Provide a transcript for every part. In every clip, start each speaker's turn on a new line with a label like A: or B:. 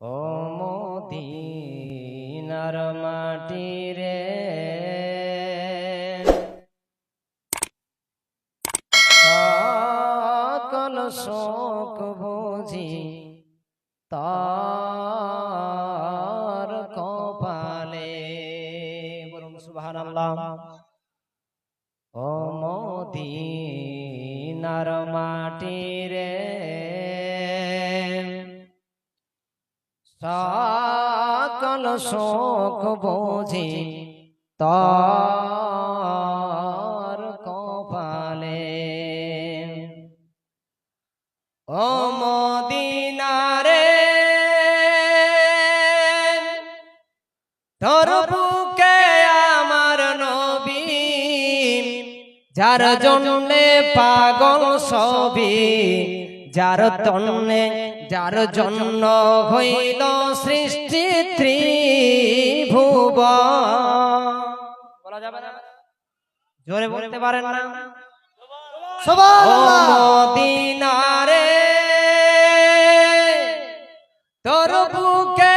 A: ও মদিনার মাটি রে। সকল শোক বুঝি, তার কপালে। বলুন, সুবহানাল্লাহ। ও মদিনার মাটি রে। সকল শোক বুঝি তার যার জন্যে পাগল সবি যার তন্নে যার জন্য হইল সৃষ্টি ত্রিভুব বলা যাবে না? জোরে বলতে পারেন না? মদিনারে তোর বুকে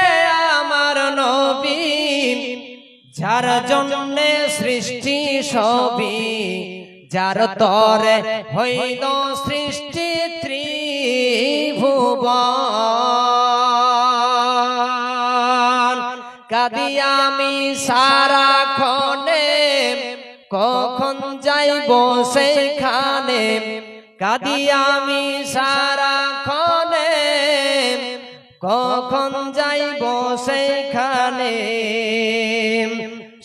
A: আমার নবী যার জন্যে সৃষ্টি সবই যার তরে হইল সৃষ্টি ত্রিভুবন। কাদি আমি সারা ক্ষণে কখন যাইব সেইখানে? কাদি আমি সারা ক্ষণে কখন যাইব সেইখানে?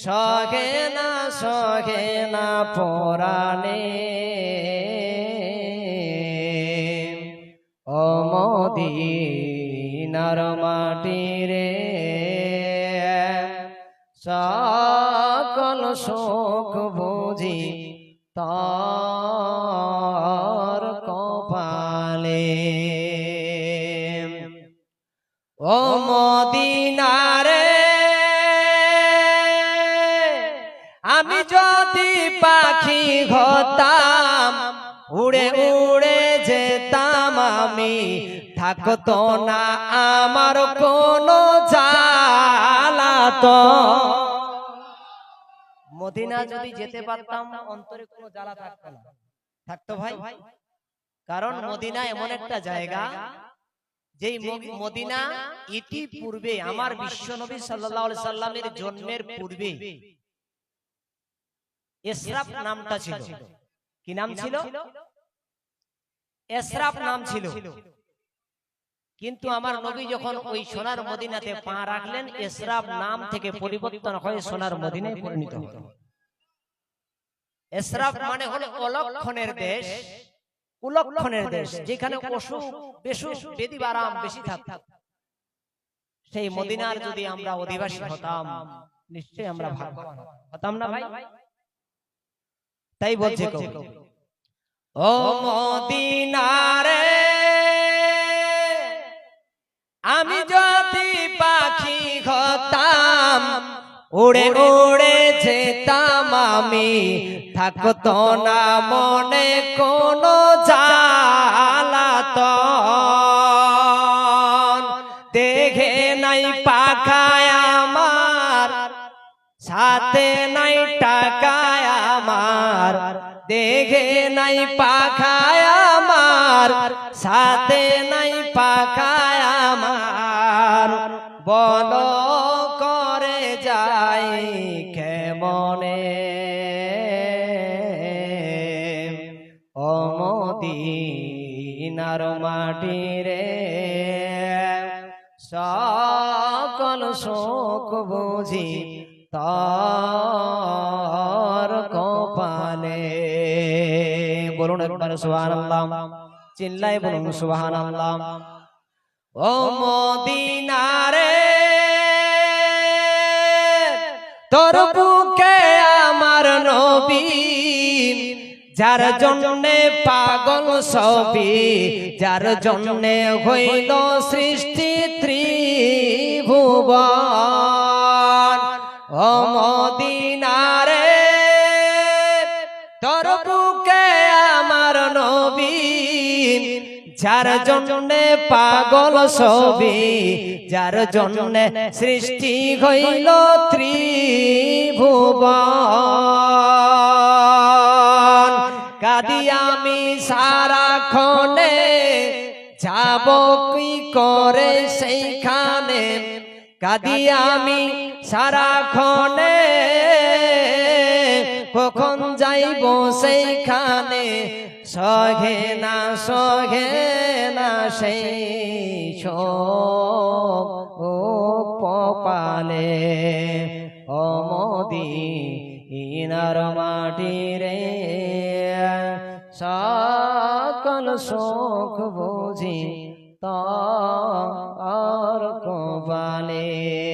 A: সহে না সহে না পরাণে ও মদিনার মাটি রে সকল শোক বুঝি তার পাখি হতাম উড়ে উড়ে যেতাম আমি। থাকতো না আমার কোনো জ্বালাত মদিনা যদি যেতে পারতাম, অন্তরে কোনো জ্বালা থাকতো না। থাকতো ভাই? কারণ মদিনা এমন একটা জায়গা ম- মদিনা ইতি পূর্বে আমার বিশ্বনবী সাল্লাল্লাহু আলাইহি সাল্লামের জন্মের পূর্বে। এসরাফ নামটা ছিল। কি নাম ছিল? এসরাফ নাম ছিল। কিন্তু আমার নবী যখন ওই সোনার মদিনাতে পা রাখলেন এসরাফ নাম থেকে পরিবর্তন হয়ে সোনার মদিনায় পরিণত হলো। এসরাফ মানে হলো অলক্ষণের দেশ দেশ যেখানে অসুখ বেসুখ বেদি বেশি থাকত। সেই মদিনার যদি আমরা অধিবাসী হতাম নিশ্চয়ই আমরা ভাগ্যবান হতাম। না ভাই তাই বলছে ও মদিনারে আমি যদি পাখি হতাম উড়ে উড়ে যেতাম আমি। থাকতো না মনে কোনো জ্বালাত সাথে নাই টাকায় আমার, দেখে নাই পাখায় আমার, সাথে নাই পাখায় আমার। বল করে যাই কেমনে? অমদিনার মাটি রে সকল শোক বুঝি তার কপালে। বলুন একবার সুহান আল্লাহ চিল্লাই বলুন সুহান আল্লাহ ও মদিনারে, তোর বুকে আমার নবী, যার জন্যে পাগল সবই যার জন্যে হইল সৃষ্টি ত্রিভুবন। ও মদিনারে তোর বুকে আমার নবী, যার জন্যে পাগল সবি যার জন্যে সৃষ্টি হইল ত্রিভুবন। কাদি আমি সারাক্ষণে, যাব কি করে সেইখানে? কাদি আমি সারাক্ষণে কখন যাইব সেইখানে? সহে না সহে না সেই ও কপালে। অমদি ইনার মাটি রে সকল সুখ বুঝি তার কপালে।